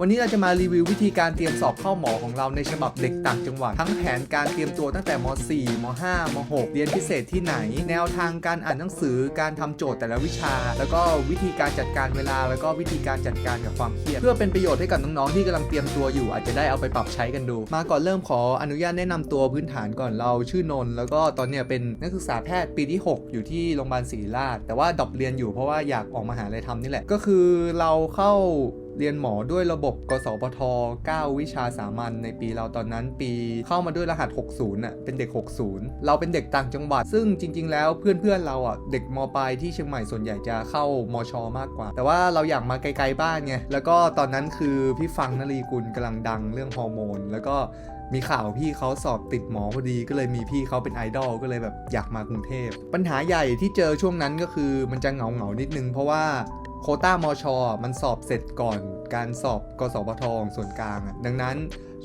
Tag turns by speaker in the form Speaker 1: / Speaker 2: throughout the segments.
Speaker 1: วันนี้เราจะมารีวิววิธีการเตรียมสอบเข้าหมอของเราในฉบับเด็กต่างจังหวัด ทั้งแผนการเตรียมตัวตั้งแต่ม .4 ม .5 ม .6 เรียนพิเศษที่ไหน แนวทางการอ่านหนังสือการทำโจทย์แต่ละวิชา แล้วก็วิธีการจัดการเวลา แล้วก็วิธีการจัดการกับความเครียด เพื่อเป็นประโยชน์ให้กับน้องๆที่กำลังเตรียมตัวอยู่ อาจจะได้เอาไปปรับใช้กันดู มาก่อนเริ่มขออนุญาตแนะนำตัวพื้นฐานก่อนเราชื่อนนท์แล้วก็ตอนเนี้ยเป็นนักศึกษาแพทย์ปีที่ 6 อยู่ที่โรงพยาบาลศรีราชแต่ว่าดรอปเรียนอยู่เพราะว่าอยากออกมาหาอะไรทำนี่แหละก็คือเราเข้า เรียนหมอด้วยระบบกสพท 9 วิชาสามัญในปีเราตอนนั้นปีเข้ามาด้วยรหัส 60น่ะเป็นเด็ก 60 เราเป็นเด็กต่างจังหวัด ซึ่งจริง ๆ แล้วเพื่อนๆเราอะเด็กมปลายที่เชียงใหม่ส่วนใหญ่จะเข้ามช มากกว่า แต่ว่าเราอยากมาไกลๆบ้านไงแล้วก็ตอนนั้นคือพี่ฟังนรีกุลกำลังดังเรื่องฮอร์โมน แล้วก็มีข่าวพี่เขาสอบติดหมอพอดี ก็เลยมีพี่เขาเป็นไอดอลก็เลยแบบอยากมากรุงเทพ ปัญหาใหญ่ที่เจอช่วงนั้นก็คือมันจะเหงาเหงานิดนึง เพราะว่า โคต้ามอชมันสอบเสร็จก่อนการสอบกสพทองส่วนกลางดังนั้น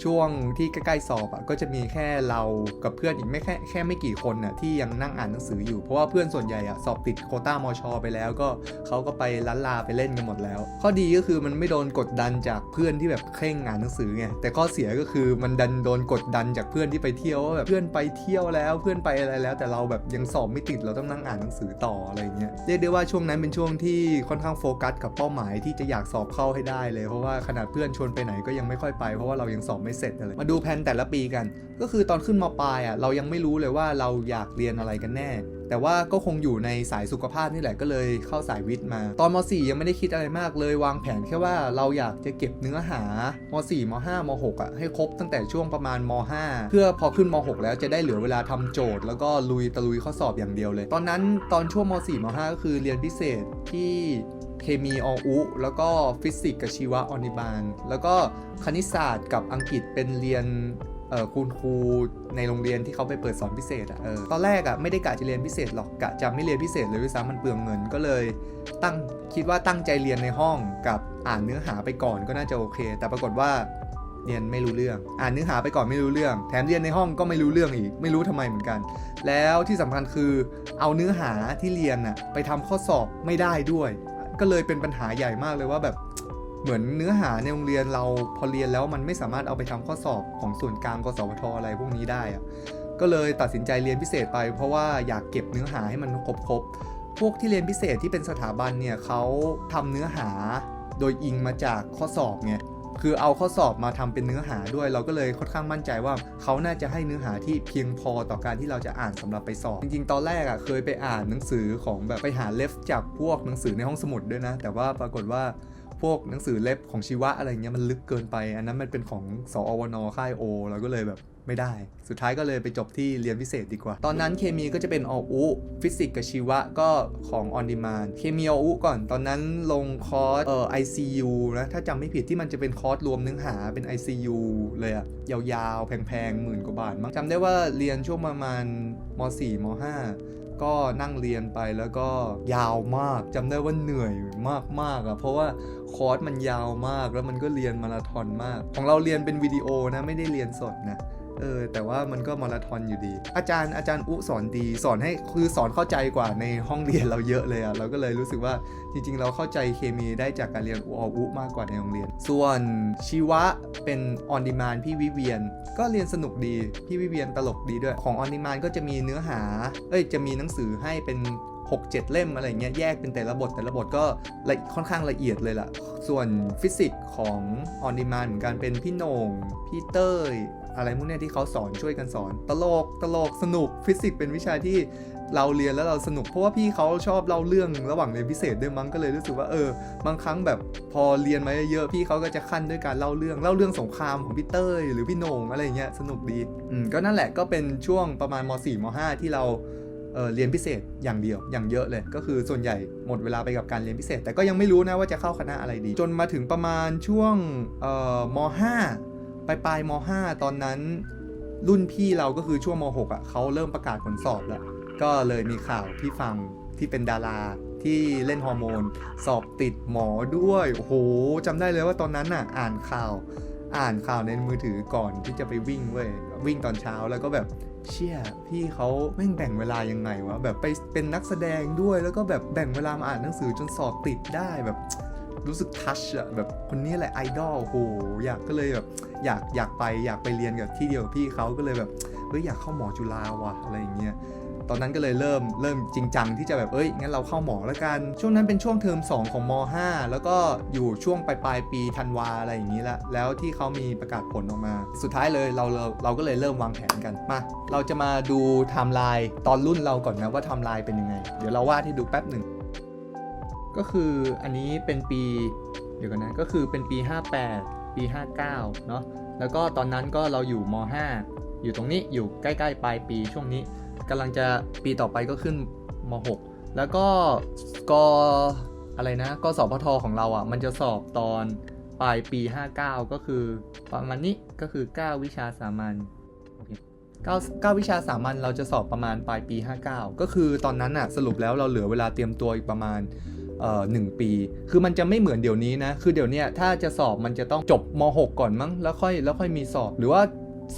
Speaker 1: ช่วงที่ใกล้ๆสอบอะก็จะมีแค่เรากับเพื่อนอีกไม่แค่แค่ไม่กี่คนน่ะที่ยังนั่งอ่านหนังสืออยู่เพราะว่าเพื่อนส่วนใหญ่อะสอบติดโคต้ามอชอไปแล้วก็เขาก็ไปล้านลาไปเล่นกันหมดแล้ว ข้อดีก็คือมันไม่โดนกดดันจากเพื่อนที่แบบเคร่งอ่านหนังสือไงแต่ข้อเสียก็คือมันดันโดนกดดันจากเพื่อนที่ไปเที่ยวว่าแบบเพื่อนไปเที่ยวแล้วเพื่อนไปอะไรแล้ว แต่เราแบบยังสอบไม่ติดเราต้องนั่งอ่านหนังสือต่ออะไรเงี้ยเรียกได้ว่าช่วงนั้นเป็นช่วงที่ค่อนข้างโฟกัสกับเป้าหมายที่จะอยากสอบเข้าให้ได้เลย เพราะว่าขนาดเพื่อนชวนไปไหนก็ยังไม่ค่อยไปเพราะว่าเรายังสอบไม่เสร็จเลยมาดูแผนแต่ละปีกัน ก็คือตอนขึ้นมปลายอะเรายังไม่รู้เลยว่าเราอยากเรียนอะไรกันแน่ แต่ว่าก็คงอยู่ในสายสุขภาพนี่แหละก็เลยเข้าสายวิทย์มา ตอนม .4 ยังไม่ได้คิดอะไรมากเลยวางแผนแค่ว่าเราอยากจะเก็บเนื้อหาม .4 ม .5 ม .6 อะให้ครบตั้งแต่ช่วงประมาณม .5 เพื่อพอขึ้นม .6 แล้วจะได้เหลือเวลาทำโจทย์ แล้วก็ลุยตะลุยข้อสอบอย่างเดียวเลย ตอนนั้นตอนช่วงม .4 ม .5 ก็คือเรียนพิเศษที่ เคมีออุ แล้วก็ฟิสิกส์กับชีวะออนิบาล แล้วก็คณิตศาสตร์กับอังกฤษเป็นเรียนเออคุณครูในโรงเรียนที่เขาไปเปิดสอนพิเศษอะเออตอนแรกอะไม่ได้กะจะเรียนพิเศษหรอกกะจะไม่เรียนพิเศษเลยด้วยซ้ำมันเปลืองเงินก็เลยตั้งคิดว่าตั้งใจเรียนในห้องกับอ่านเนื้อหาไปก่อนก็น่าจะโอเค แต่ปรากฏว่าเรียนไม่รู้เรื่อง อ่านเนื้อหาไปก่อนไม่รู้เรื่อง แถมเรียนในห้องก็ไม่รู้เรื่องอีก ไม่รู้ทำไมเหมือนกัน แล้วที่สำคัญคือเอาเนื้อหาที่เรียนอะไปทำข้อสอบไม่ได้ด้วย ก็เลยเป็นปัญหาใหญ่มากเลยว่าแบบเหมือนเนื้อหาในโรงเรียนเราพอเรียนแล้วมันไม่สามารถเอาไปทำข้อสอบของส่วนกลางกสพทอะไรพวกนี้ได้อะก็เลยตัดสินใจเรียนพิเศษไป เพราะว่าอยากเก็บเนื้อหาให้มันครบๆพวกที่เรียนพิเศษที่เป็นสถาบันเนี่ยเขาทำเนื้อหาโดยอิงมาจากข้อสอบไง คือเอาข้อสอบมาทำเป็นเนื้อหาด้วย เราก็เลยค่อนข้างมั่นใจว่าเขาน่าจะให้เนื้อหาที่เพียงพอต่อการที่เราจะอ่านสำหรับไปสอบ จริงๆ ตอนแรกอะเคยไปอ่านหนังสือของแบบไปหาเลฟจากพวกหนังสือในห้องสมุดด้วยนะ แต่ว่าปรากฏว่าพวกหนังสือเล็บของชีวะอะไรเงี้ยมันลึกเกินไป อันนั้นมันเป็นของสอวนค่ายโอเราก็เลยแบบ ไม่ได้ สุดท้ายก็เลยไปจบที่เรียนพิเศษดีกว่า ตอนนั้นเคมีก็จะเป็นออุฟิสิกส์กับชีวะก็ของออนดีมานเคมีออุก่อนตอนนั้นลงคอร์สเอ่อ ICU นะถ้าจำไม่ผิดที่มันจะเป็นคอร์สรวมเนื้อหาเป็น ICU เลยอะยาวๆ แพงๆหมื่นกว่าบาทมั้งจำได้ว่าเรียนช่วงประมาณม .4 ม .5 ก็นั่งเรียนไปแล้วก็ยาวมากจำได้ว่าเหนื่อยมากๆอะเพราะว่าคอร์สมันยาวมากแล้วมันก็เรียนมาราธอนมาก ของเราเรียนเป็นวิดีโอนะไม่ได้เรียนสดนะ เออแต่ว่ามันก็มาราธอนอยู่ดี อาจารย์อาจารย์อุสอนดีสอนให้คือสอนเข้าใจกว่าในห้องเรียนเราเยอะเลยอะเราก็เลยรู้สึกว่าจริง ๆ เราเข้าใจเคมีได้จากการเรียนออุมากกว่าในโรงเรียน ส่วนชีวะเป็นออนดีมานพี่วิเวียน ก็เรียนสนุกดีพี่วิเวียนตลกดีด้วยของออนดีมานก็จะมีเนื้อหาเอ้ยจะมีหนังสือให้เป็น6 7 เล่มอะไรเงี้ยแยกเป็นแต่ละบทแต่ละบทก็ละค่อนข้างละเอียดเลยล่ะ ส่วนฟิสิกส์ของออนดีมานเหมือนกันเป็นพี่โหนงพี่เต้ย อะไรพวกนี้ที่เขาสอนช่วยกันสอน ตลกตลกสนุกฟิสิกส์เป็นวิชาที่เราเรียนแล้วเราสนุกเพราะว่าพี่เขาชอบเล่าเรื่องระหว่างเรียนพิเศษด้วยมั้งก็เลยรู้สึกว่าเออบางครั้งแบบพอเรียนมาเยอะๆพี่เขาก็จะขั้นด้วยการเล่าเรื่องเล่าเรื่องสงครามของพี่เต้ยหรือพี่โหนงอะไรเงี้ยสนุกดีอืมก็นั่นแหละก็เป็นช่วงประมาณม .4 ม .5 ที่เราเเรียนพิเศษอย่างเดียวอย่างเยอะเลย ก็คือส่วนใหญ่หมดเวลาไปกับการเรียนพิเศษ แต่ก็ยังไม่รู้นะว่าจะเข้าคณะอะไรดี จนมาถึงประมาณช่วงม .5 ลายปลายม .5 ตอนนั้น รุ่นพี่เราก็คือช่วงม .6 อะเขาเริ่มประกาศผลสอบแล้ว ก็เลยมีข่าวที่ฟังที่เป็นดาราที่เล่นฮอร์โมน สอบติดหมอด้วยโอ้โหจำได้เลยว่าตอนนั้นน่ะ อ่านข่าว อ่านข่าวในมือถือก่อนที่จะไปวิ่งเว้ยวิ่งตอนเช้าแล้วก็แบบเชี่ยพี่เขาแม่งแบ่งเวลายังไงวะแบบไปเป็นนักแสดงด้วยแล้วก็แบบแบ่งเวลามาอ่านหนังสือจนสอบติดได้แบบ รู้สึกทัชอะแบบคนนี้แหละไอดอลโหอยากก็เลยแบบอยากอยากไปอยากไปเรียนกับที่เดียวกับพี่เขาก็เลยแบบเฮ้ยอยากเข้าหมอจุฬาว่ะอะไรอย่างเงี้ยตอนนั้นก็เลยเริ่มเริ่มจริงจังที่จะแบบเอ้ยงั้นเราเข้าหมอแล้วกัน ช่วงนั้นเป็นช่วงเทอม2 ของม 5 แล้วก็อยู่ช่วงปลายปลายปีธันวาอะไรอย่างนี้ละแล้วที่เขามีประกาศผลออกมา สุดท้ายเลยเราเราเราก็เลยเริ่มวางแผนกันมาเราจะมาดูไทม์ไลน์ตอนรุ่นเราก่อนนะว่าไทม์ไลน์เป็นยังไง เดี๋ยวเราวาดให้ดูแป๊บหนึ่ง ก็คืออันนี้เป็นปีเดี๋ยวกันนะก็คือเป็นปี 58 ปี 59เนาะแล้วก็ตอนนั้นก็เราอยู่ม 5 อยู่ตรงนี้อยู่ใกล้ๆปลายปีช่วงนี้กำลังจะปีต่อไปก็ขึ้นม 6 แล้วก็กอะไรนะก็สพทของเราอะ่ะมันจะสอบตอนปลายปี 59 ก็คือประมาณนี้ก็คือ 9 วิชาสามัญ9 9วิชาสามัญเราจะสอบประมาณปลายปี 59 ก็คือตอนนั้นอะสรุปแล้วเราเหลือเวลาเตรียมตัวอีกประมาณ หนึ่งปี คือมันจะไม่เหมือนเดี๋ยวนี้นะ คือเดี๋ยวนี้ถ้าจะสอบมันจะต้องจบม 6 ก่อนมั้ง แล้วค่อยแล้วค่อยมีสอบ หรือว่า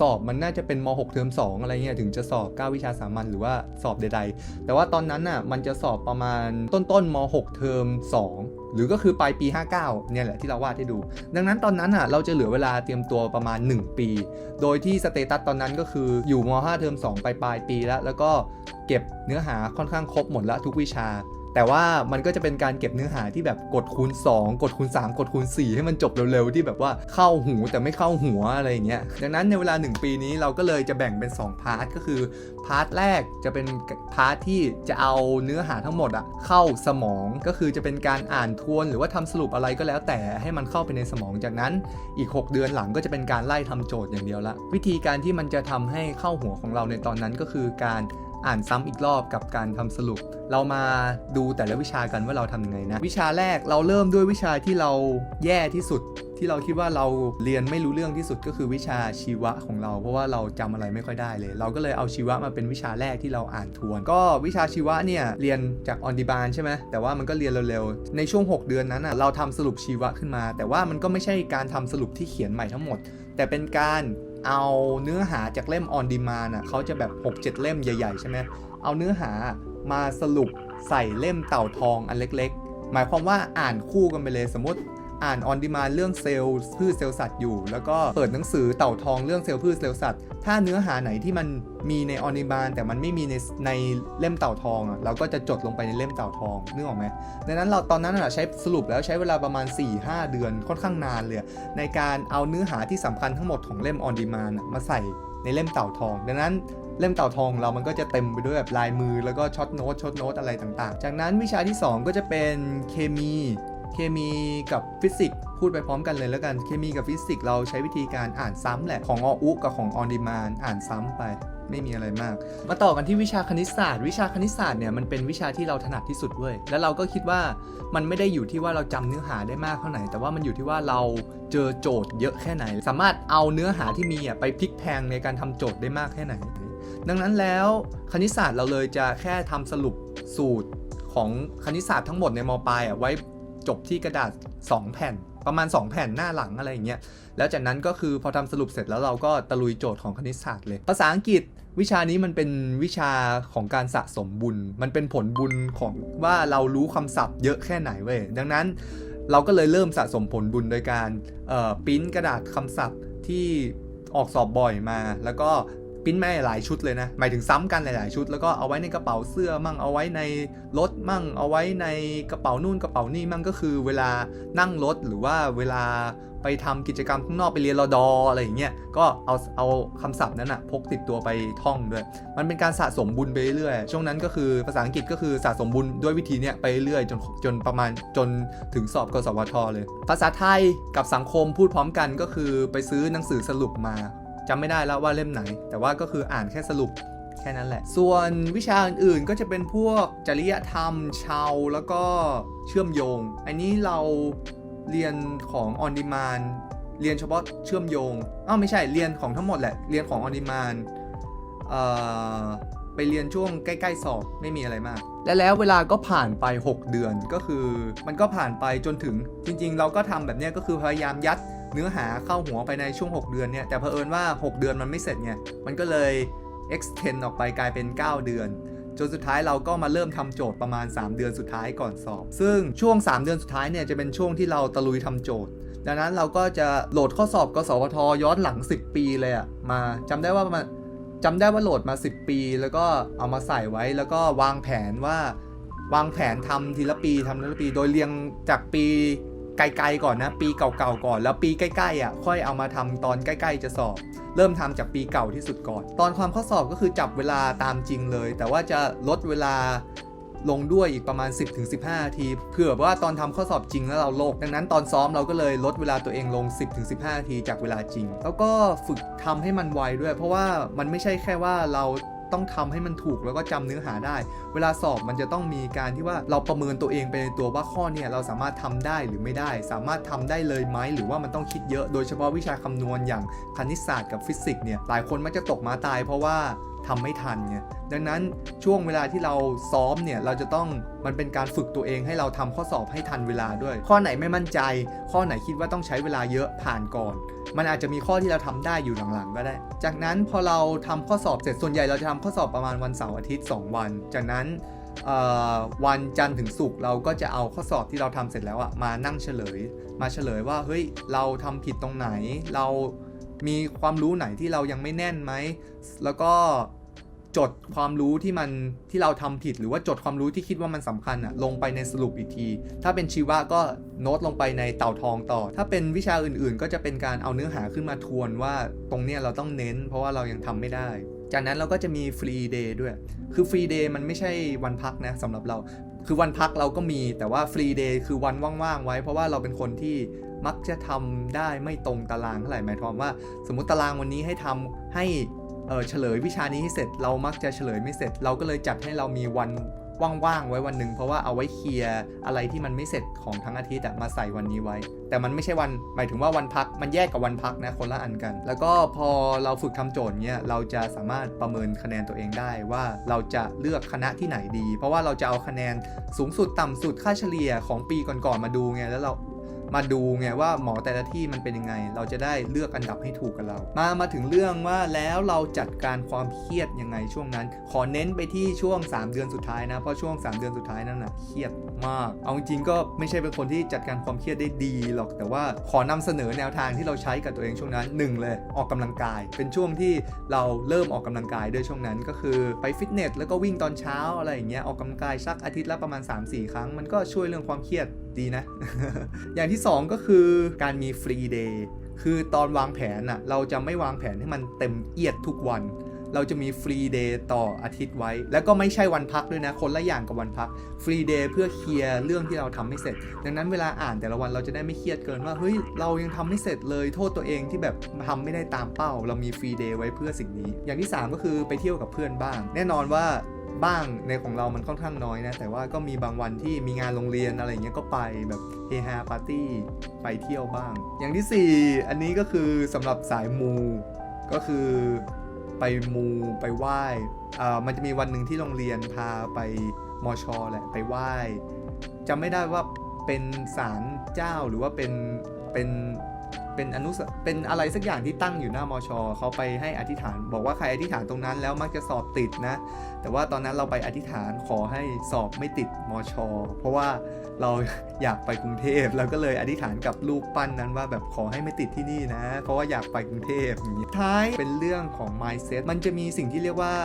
Speaker 1: สอบมันน่าจะเป็นม 6 เทอม2 อะไรเงี้ยถึงจะสอบ 9 วิชาสามัญหรือว่าสอบใด ๆ แต่ว่าตอนนั้นน่ะมันจะสอบประมาณต้นต้นๆม6 เทอม2 หรือก็คือปลายปี 59 เนี่ยแหละที่เราวาดให้ดู ดังนั้นตอนนั้นอะเราจะเหลือเวลาเตรียมตัวประมาณ 1 ปี โดยที่สเตตัสตอนนั้นก็คืออยู่ม 5 เทอม2 ปลายปลายปีแล้ว แล้วก็เก็บเนื้อหาค่อนข้างครบหมดละทุกวิชา แต่ว่ามันก็จะเป็นการเก็บเนื้อหาที่แบบกดคูณ 2 กดคูณ 3 กดคูณ 4 ให้มันจบเร็วๆ ที่แบบว่าเข้าหูแต่ไม่เข้าหัวอะไรอย่างเงี้ยดังนั้นในเวลา 1 ปีนี้เราก็เลยจะแบ่งเป็น 2 พาร์ทก็คือ พาร์ทแรกจะเป็นพาร์ทที่จะเอาเนื้อหาทั้งหมดอะเข้าสมองก็คือจะเป็นการอ่านทวน หรือว่าทำสรุปอะไรก็แล้วแต่ให้มันเข้าไปในสมองจากนั้นอีก 6 เดือนหลังก็จะเป็นการไล่ทำโจทย์อย่างเดียวละ วิธีการที่มันจะทำให้เข้าหัวของเราในตอนนั้นก็คือการ อ่านซ้ำอีกรอบกับการทำสรุป เรามาดูแต่ละวิชากันว่าเราทำยังไงนะ วิชาแรกเราเริ่มด้วยวิชาที่เราแย่ที่สุด ที่เราคิดว่าเราเรียนไม่รู้เรื่องที่สุดก็คือวิชาชีวะของเรา เพราะว่าเราจำอะไรไม่ค่อยได้เลย เราก็เลยเอาชีวะมาเป็นวิชาแรกที่เราอ่านทวน ก็วิชาชีวะเนี่ยเรียนจากออนดีบานใช่ไหมแต่ว่ามันก็เรียนเร็วๆในช่วง 6 เดือนนั้นอะเราทำสรุปชีวะขึ้นมา แต่ว่ามันก็ไม่ใช่การทำสรุปที่เขียนใหม่ทั้งหมด แต่เป็นการ เอาเนื้อหาจากเล่มออนดีมานอะเขาจะแบบ 6-7 เล่มใหญ่ ๆ ใช่ไหมเอาเนื้อหามาสรุปใส่เล่มเต่าทองอันเล็ก ๆ หมายความว่าอ่านคู่กันไปเลยสมมติ อ่านออนดีมาเรื่องเซลล์พืชเซลล์สัตว์อยู่ แล้วก็เปิดหนังสือเต่าทองเรื่องเซลล์พืชเซลล์สัตว์ ถ้าเนื้อหาไหนที่มันมีในออนดีมานแต่มันไม่มีในในเล่มเต่าทองอะเราก็จะจดลงไปในเล่มเต่าทองนึกออกไหมดังนั้นเราตอนนั้นอะใช้สรุปแล้วใช้เวลาประมาณ 4-5 เดือนค่อนข้างนานเลย ในการเอาเนื้อหาที่สำคัญทั้งหมดของเล่มออนดีมานมาใส่ในเล่มเต่าทอง ดังนั้นเล่มเต่าทองของเรามันก็จะเต็มไปด้วยแบบลายมือแล้วก็ช็อตโน้ตช็อตโน้ตอะไรต่างๆ จากนั้นวิชาที่ 2 ก็จะเป็นเคมี เคมีกับฟิสิกส์พูดไปพร้อมกันเลยแล้วกัน เคมีกับฟิสิกส์เราใช้วิธีการอ่านซ้ำแหละ ของออุกับของออนดีมานอ่านซ้ำไปไม่มีอะไรมาก มาต่อกันที่วิชาคณิตศาสตร์ วิชาคณิตศาสตร์เนี่ยมันเป็นวิชาที่เราถนัดที่สุดเว้ย แล้วเราก็คิดว่ามันไม่ได้อยู่ที่ว่าเราจำเนื้อหาได้มากเท่าไหร่ แต่ว่ามันอยู่ที่ว่าเราเจอโจทย์เยอะแค่ไหน สามารถเอาเนื้อหาที่มีอะไปพลิกแพงในการทำโจทย์ได้มากแค่ไหน ดังนั้นแล้วคณิตศาสตร์เราเลยจะแค่ทำสรุปสูตรของคณิตศาสตร์ทั้งหมดในมปลายอะไว้ จบที่กระดาษ 2 แผ่น ประมาณ 2 แผ่นหน้าหลังอะไรอย่างเงี้ยแล้วจากนั้นก็คือพอทำสรุปเสร็จแล้วเราก็ตะลุยโจทย์ของคณิตศาสตร์เลย ภาษาอังกฤษวิชานี้มันเป็นวิชาของการสะสมบุญ มันเป็นผลบุญของว่าเรารู้คำศัพท์เยอะแค่ไหนเว้ยดังนั้นเราก็เลยเริ่มสะสมผลบุญโดยการปริ้นกระดาษคำศัพท์ที่ออกสอบบ่อยมา แล้วก็ ปิ้นแม่หลายชุดเลยนะ หมายถึงซ้ำกันหลาย ๆ ชุด แล้วก็เอาไว้ในกระเป๋าเสื้อมั่ง เอาไว้ในรถมั่ง เอาไว้ในกระเป๋านู่นกระเป๋านี่มั่งก็คือ เวลานั่งรถหรือว่าเวลาไปทำกิจกรรมข้างนอกไปเรียนรอดออะไรอย่างเงี้ย ก็เอาเอาคำศัพท์นั้นอะพกติดตัวไปท่องด้วย มันเป็นการสะสมบุญไปเรื่อย ช่วงนั้นก็คือภาษาอังกฤษก็คือสะสมบุญด้วยวิธีเนี้ยไปเรื่อยจนจนประมาณจนถึงสอบกสวทเลย ภาษาไทยกับสังคมพูดพร้อมกันก็คือไปซื้อหนังสือสรุปมา จำไม่ได้แล้วว่าเล่มไหน แต่ว่าก็คืออ่านแค่สรุปแค่นั้นแหละ ส่วนวิชาอื่นๆก็จะเป็นพวกจริยธรรม ชาวแล้วก็เชื่อมโยง อันนี้เราเรียนของ on demand เรียนเฉพาะเชื่อมโยงอ้าวไม่ใช่เรียนของทั้งหมดแหละเรียนของ on demand เอ่อไปเรียนช่วงใกล้ ๆ สอบไม่มีอะไรมาก และแล้วเวลาก็ผ่านไป 6 เดือนก็คือ มันก็ผ่านไปจนถึงจริง ๆ เราก็ทำแบบนี้ก็คือพยายามยัด เนื้อหาเข้าหัวไปในช่วง 6 เดือนเนี่ยแต่เผอิญว่า 6 เดือนมันไม่เสร็จไงมันก็เลย extend ออกไปกลายเป็น 9 เดือน จนสุดท้ายเราก็มาเริ่มทำโจทย์ประมาณ 3 เดือนสุดท้ายก่อนสอบ ซึ่งช่วง 3 เดือนสุดท้ายเนี่ยจะเป็นช่วงที่เราตะลุยทำโจทย์ ดังนั้นเราก็จะโหลดข้อสอบกสพทย้อนหลัง 10 ปีเลยอะมาจำได้ว่าประมาณจำได้ว่าโหลดมา 10 ปี แล้วก็เอามาใส่ไว้แล้วก็วางแผนว่าวางแผนทำทีละปีทำทีละปี โดยเรียงจากปี ไกลๆก่อนนะ ปีเก่าๆก่อน แล้วปีใกล้ๆอะค่อยเอามาทำตอนใกล้ ๆ จะสอบ เริ่มทำจากปีเก่าที่สุดก่อน ตอนความข้อสอบก็คือจับเวลาตามจริงเลย แต่ว่าจะลดเวลาลงด้วยอีกประมาณ 10-15 นาที เผื่อว่าตอนทำข้อสอบจริงแล้วเราโลก ดังนั้นตอนซ้อมเราก็เลยลดเวลาตัวเองลง 10-15 นาทีจากเวลาจริง แล้วก็ฝึกทำให้มันไวด้วย เพราะว่ามันไม่ใช่แค่ว่าเรา ต้องทำให้มันถูกแล้วก็จำเนื้อหาได้ เวลาสอบมันจะต้องมีการที่ว่าเราประเมินตัวเองไปในตัวว่าข้อเนี่ยเราสามารถทำได้หรือไม่ได้ สามารถทำได้เลยไหมหรือว่ามันต้องคิดเยอะ โดยเฉพาะวิชาคำนวณอย่างคณิตศาสตร์กับฟิสิกส์เนี่ยหลายคนมักจะตกมาตายเพราะว่า ทำไม่ทันไงดังนั้นช่วงเวลาที่เราซ้อมเนี่ยเราจะต้องมันเป็นการฝึกตัวเองให้เราทำข้อสอบให้ทันเวลาด้วย ข้อไหนไม่มั่นใจ ข้อไหนคิดว่าต้องใช้เวลาเยอะผ่านก่อน มันอาจจะมีข้อที่เราทำได้อยู่หลังๆ ก็ได้ จากนั้นพอเราทำข้อสอบเสร็จส่วนใหญ่เราจะทำข้อสอบประมาณวันเสาร์อาทิตย์ 2 วัน จากนั้นวันจันทร์ถึงศุกร์เราก็จะเอาข้อสอบที่เราทำเสร็จแล้วอะมานั่งเฉลย มาเฉลยว่าเฮ้ยเราทำผิดตรงไหนเรา มีความรู้ไหนที่เรายังไม่แน่นไหม แล้วก็จดความรู้ที่มันที่เราทำผิด หรือว่าจดความรู้ที่คิดว่ามันสำคัญอะลงไปในสรุปอีกที ถ้าเป็นชีวะก็โน้ตลงไปในเต่าทองต่อ ถ้าเป็นวิชาอื่นๆ ก็จะเป็นการเอาเนื้อหาขึ้นมาทวนว่าตรงเนี้ยเราต้องเน้น เพราะว่าเรายังทำไม่ได้ จากนั้นเราก็จะมีฟรีเดย์ด้วย คือฟรีเดย์มันไม่ใช่วันพักนะสำหรับเรา คือวันพักเราก็มีแต่ว่าฟรีเดย์คือวันว่างๆไว้ เพราะว่าเราเป็นคนที่มักจะทำได้ไม่ตรงตารางเท่าไหร่หมายความว่า สมมติตารางวันนี้ให้ทำให้เฉลยวิชานี้ให้เสร็จเรามักจะเฉลยไม่เสร็จ เราก็เลยจัดให้เรามีวัน ว่างๆไว้วันหนึ่งเพราะว่าเอาไว้เคลียร์อะไรที่มันไม่เสร็จของทั้งอาทิตย์มาใส่วันนี้ไว้ แต่มันไม่ใช่วันหมายถึงว่าวันพักมันแยกกับวันพักนะคนละอันกัน แล้วก็พอเราฝึกทำโจทย์เนี้ยเราจะสามารถประเมินคะแนนตัวเองได้ว่าเราจะเลือกคณะที่ไหนดี เพราะว่าเราจะเอาคะแนนสูงสุดต่ำสุดค่าเฉลี่ยของปีก่อนๆมาดูไงแล้วเรา มาดูไงว่าหมอแต่ละที่มันเป็นยังไง เราจะได้เลือกอันดับให้ถูกกับเรา มามาถึงเรื่องว่าแล้วเราจัดการความเครียดยังไงช่วงนั้น ขอเน้นไปที่ช่วง 3 เดือนสุดท้ายนะ เพราะช่วง 3 เดือนสุดท้ายนั่นนะเครียดมาก เอาจริงๆก็ไม่ใช่เป็นคนที่จัดการความเครียดได้ดีหรอก แต่ว่าขอนำเสนอแนวทางที่เราใช้กับตัวเองช่วงนั้นหนึ่งเลย ออกกำลังกาย เป็นช่วงที่เราเริ่มออกกำลังกายด้วยช่วงนั้น ก็คือไปฟิตเนสแล้วก็วิ่งตอนเช้าอะไรอย่างเงี้ยออกกำลังกายสักอาทิตย์ละประมาณ 3-4 ครั้งมันก็ช่วยเรื่องความเครียด ดีนะ อย่างที่ 2 ก็คือการมีฟรีเดย์คือตอนวางแผนอะเราจะไม่วางแผนให้มันเต็มเอียดทุกวัน เราจะมีฟรีเดย์ต่ออาทิตย์ไว้ แล้วก็ไม่ใช่วันพักด้วยนะ คนละอย่างกับวันพักฟรีเดย์เพื่อเคลียร์เรื่องที่เราทำไม่เสร็จ ดังนั้นเวลาอ่านแต่ละวันเราจะได้ไม่เครียดเกินว่าเฮ้ยเรายังทำไม่เสร็จเลยโทษตัวเองที่แบบทำไม่ได้ตามเป้า เรามีฟรีเดย์ไว้เพื่อสิ่งนี้ อย่างที่ 3 ก็คือไปเที่ยวกับเพื่อนบ้าง แน่นอนว่า บ้างในของเรามันค่อนข้างน้อยนะ แต่ว่าก็มีบางวันที่มีงานโรงเรียนอะไรเงี้ยก็ไปแบบเฮฮาปาร์ตี้ไปเที่ยวบ้าง อย่างทีสี่4 อันนี้ก็คือสำหรับสายมูก็คือไปมูไปไหว้อ่ามันจะมีวันหนึ่งที่โรงเรียนพาไปมอชอแหละไปไหว้จำไม่ได้ว่าเป็นศาลเจ้าหรือว่าเป็นเป็น เป็นอนุสเป็นอะไรสักอย่างที่ตั้งอยู่หน้ามอชอเขาไปให้อธิษฐาน บอกว่าใครอธิษฐานตรงนั้นแล้วมักจะสอบติดนะ แต่ว่าตอนนั้นเราไปอธิษฐานขอให้สอบไม่ติดมอชอเพราะว่าเราอยากไปกรุงเทพแล้วก็เลยอธิษฐานกับรูปปั้นนั้นว่าแบบขอให้ไม่ติดที่นี่นะ เพราะว่าอยากไปกรุงเทพอย่างนี้ท้ายเป็นเรื่องของ mindset มันจะมีสิ่งที่เรียกว่า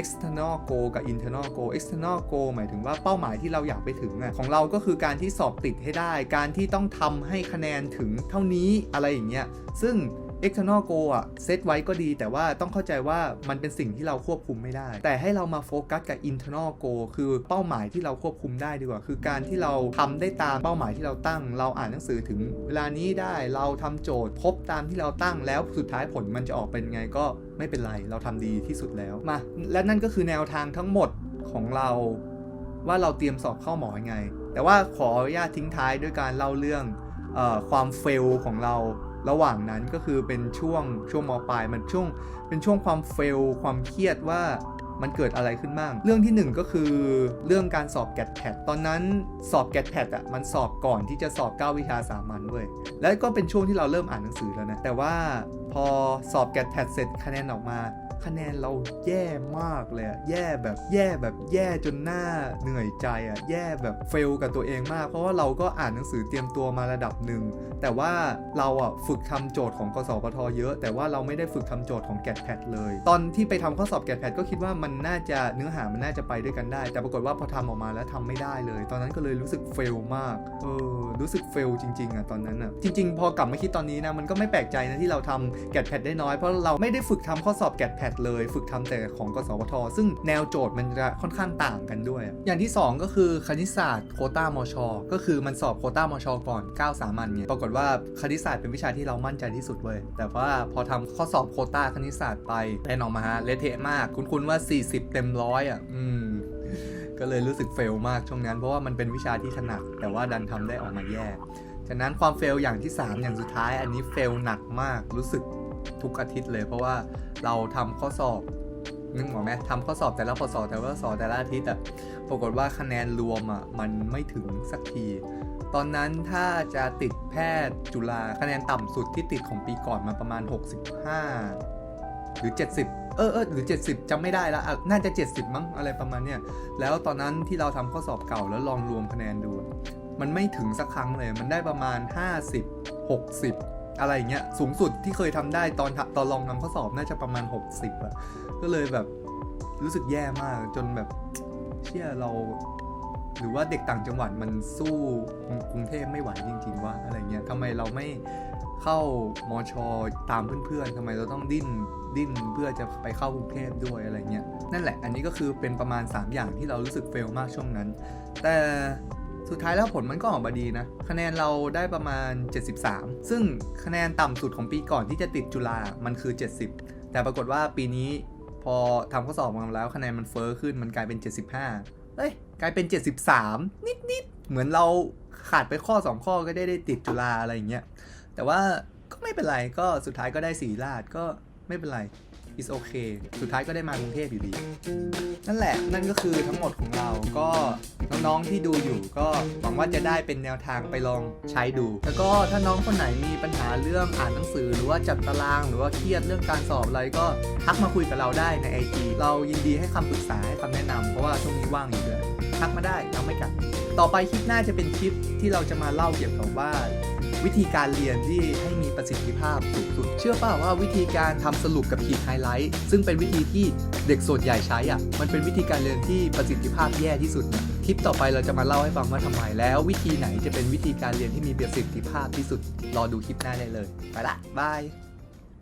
Speaker 1: external goal กับ internal goal external goal หมายถึงว่าเป้าหมายที่เราอยากไปถึงอะของเราก็คือการที่สอบติดให้ได้ การที่ต้องทำให้คะแนนถึงเท่านี้อะไรอย่างเงี้ยซึ่ง external goal อะเซตไว้ก็ดี แต่ว่าต้องเข้าใจว่ามันเป็นสิ่งที่เราควบคุมไม่ได้ แต่ให้เรามาโฟกัสกับ internal goal คือเป้าหมายที่เราควบคุมได้ดีกว่า คือการที่เราทำได้ตามเป้าหมายที่เราตั้ง เราอ่านหนังสือถึงเวลานี้ได้เราทำโจทย์ครบตามที่เราตั้งแล้วสุดท้ายผลมันจะออกเป็นไงก็ไม่เป็นไร เราทำดีที่สุดแล้วมาและนั่นก็คือแนวทางทั้งหมดของเรา ว่าเราเตรียมสอบเข้าหมอยังไง แต่ว่าขออนุญาตทิ้งท้ายด้วยการเล่าเรื่องออความเฟลของเรา ระหว่างนั้นก็คือเป็นช่วงช่วงมปลายมันช่วงเป็นช่วงความเฟลความเครียดว่ามันเกิดอะไรขึ้นบ้าง เรื่องที่หนึ่งก็คือเรื่องการสอบแกดแพดตอนนั้นสอบแกดแพดอะมันสอบก่อนที่จะสอบ 9 วิชาสามัญเว้ยแล้วก็เป็นช่วงที่เราเริ่มอ่านหนังสือแล้วนะ แต่ว่าพอสอบแกดแพดเสร็จคะแนนออกมา คะแนนเราแย่มากเลยแย่แบบแย่แบบแย่จนหน้าเหนื่อยใจอะแย่แบบเฟลกับตัวเองมาก เพราะว่าเราก็อ่านหนังสือเตรียมตัวมาระดับหนึ่ง แต่ว่าเราอะฝึกทำโจทย์ของกสปทเยอะ แต่ว่าเราไม่ได้ฝึกทำโจทย์ของแกดแพดเลย ตอนที่ไปทำข้อสอบแกดแพดก็คิดว่ามันน่าจะเนื้อหามันน่าจะไปด้วยกันได้ แต่ปรากฏว่าพอทำออกมาแล้วทำไม่ได้เลย ตอนนั้นก็เลยรู้สึกเฟลมากเออรู้สึกเฟลจริงๆอะตอนนั้นอะจริง ๆ พอกลับมาคิดตอนนี้นะมันก็ไม่แปลกใจนะที่เราทำแกดแพดได้น้อยเพราะเราไม่ได้ฝึกทำข้อสอบแกดแพดเลย ฝึกทำแต่ของกสปทซึ่งแนวโจทย์มันจะค่อนข้างต่างกันด้วย อย่างที่สองก็คือคณิตศาสตร์โคต้ามช ก็คือมันสอบโคต้ามช ก่อน 9 สามัญเนี่ยปรากฏว่าคณิตศาสตร์เป็นวิชาที่เรามั่นใจที่สุดเว้ยแต่ว่าพอทำข้อสอบโคต้าคณิตศาสตร์ไปแน่นออกมาฮะเละเทะมาก คุ้นๆว่า 40 เต็มร้อยอะอืมก็เลยรู้สึกเฟลมากช่วงนั้นเพราะว่ามันเป็นวิชาที่ถนัดแต่ว่าดันทำได้ออกมาแย่ฉะนั้นความเฟลอย่างที่ 3 อย่างสุดท้าย อันนี้เฟลหนักมากรู้สึก ทุกอาทิตย์เลย เพราะว่าเราทำข้อสอบนึกหมอไหมทำข้อสอบแต่ละข้อสอบแต่ละข้อสอบแต่ละอาทิตย์อะปรากฏว่าคะแนนรวมอะมันไม่ถึงสักที ตอนนั้นถ้าจะติดแพทย์จุฬาคะแนนต่ำสุดที่ติดของปีก่อนมาประมาณ 65 หรือ 70 เออเออหรือ 70จำไม่ได้ละน่าจะ 70 มั้งอะไรประมาณเนี้ยแล้วตอนนั้นที่เราทำข้อสอบเก่าแล้วลองรวมคะแนนดู มันไม่ถึงสักครั้งเลย มันได้ประมาณ 50 60 อะไรอย่างเงี้ยสูงสุดที่เคยทำได้ตอนตอนลองทำข้อสอบน่าจะประมาณ 60อะก็เลยแบบรู้สึกแย่มากจนแบบเชื่อเรา หรือว่าเด็กต่างจังหวัดมันสู้กรุงเทพไม่ไหวจริง ๆ ว่าอะไรเงี้ยทำไมเราไม่เข้ามอชอตามเพื่อนๆทำไมเราต้องดิ้นดิ้นเพื่อจะไปเข้ากรุงเทพด้วยอะไรเงี้ยนั่นแหละ อันนี้ก็คือเป็นประมาณ 3 อย่างที่เรารู้สึกเฟลมากช่วงนั้น แต่ สุดท้ายแล้วผลมันก็ออกมาดีนะ คะแนนเราได้ประมาณ 73 ซึ่งคะแนนต่ำสุดของปีก่อนที่จะติดจุฬามันคือ 70 แต่ปรากฏว่าปีนี้พอทำข้อสอบมาแล้วคะแนนมันเฟอ้อขึ้นมันกลายเป็น 75เอ้ยกลายเป็น 73 นิดๆ เหมือนเราขาดไปข้อ 2 ข้อก็ได้ได้ติดจุฬาอะไรอย่างเงี้ย แต่ว่าก็ไม่เป็นไรก็สุดท้ายก็ได้สีราดก็ไม่เป็นไร is okay สุดท้ายก็ได้มากรุงเทพอยู่ดี นั่นแหละนั่นก็คือทั้งหมดของเราก็น้องๆที่ดูอยู่ก็หวังว่าจะได้เป็นแนวทางไปลองใช้ดู แล้วก็ถ้าน้องคนไหนมีปัญหาเรื่องอ่านหนังสือ หรือว่าจัดตาราง หรือว่าเครียดเรื่องการสอบอะไรก็ทักมาคุยกับเราได้ใน IG เรายินดีให้คำปรึกษาให้คำแนะนำเพราะว่าช่วงนี้ว่างอยู่ด้วยทักมาได้เราไม่กัดต่อไปคลิปหน้าจะเป็นคลิปที่เราจะมาเล่าเกี่ยวกับว่า วิธีการเรียนที่ให้มีประสิทธิภาพสูงสุด เชื่อป่าว่าวิธีการทำสรุปกับขีดไฮไลท์ซึ่งเป็นวิธีที่เด็กส่วนใหญ่ใช้อะมันเป็นวิธีการเรียนที่ประสิทธิภาพแย่ที่สุด คลิปต่อไปเราจะมาเล่าให้ฟังว่าทำไมแล้ว วิธีไหนจะเป็นวิธีการเรียนที่มีประสิทธิภาพที่สุด รอดูคลิปหน้าได้เลย ไปละบาย